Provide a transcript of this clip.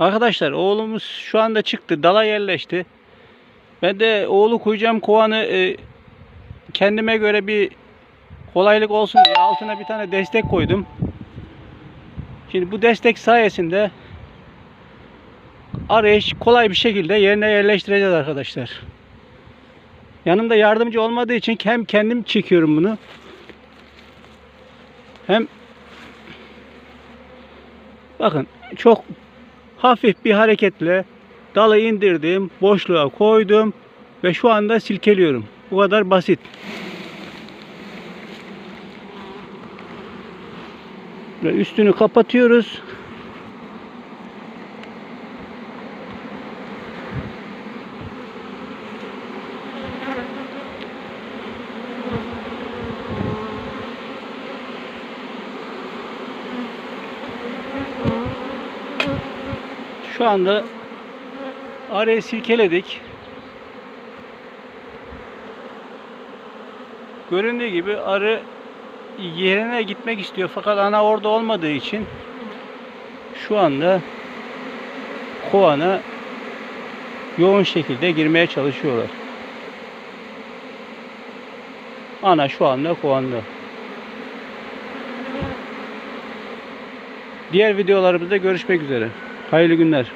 Arkadaşlar oğlumuz şu anda çıktı. Dala yerleşti. Ben de oğlu koyacağım kovanı e, kendime göre bir kolaylık olsun diye altına bir tane destek koydum. Şimdi bu destek sayesinde arayı kolay bir şekilde yerine yerleştireceğiz arkadaşlar. Yanımda yardımcı olmadığı için hem kendim çekiyorum bunu hem bakın çok hafif bir hareketle dalı indirdim, boşluğa koydum ve şu anda silkeliyorum. Bu kadar basit. Ve üstünü kapatıyoruz. Şu anda arayı silkeledik. Göründüğü gibi arı yerine gitmek istiyor fakat ana orada olmadığı için şu anda kovana yoğun şekilde girmeye çalışıyorlar. Ana şu anda kovanda. Diğer videolarımızda görüşmek üzere. Hayırlı günler.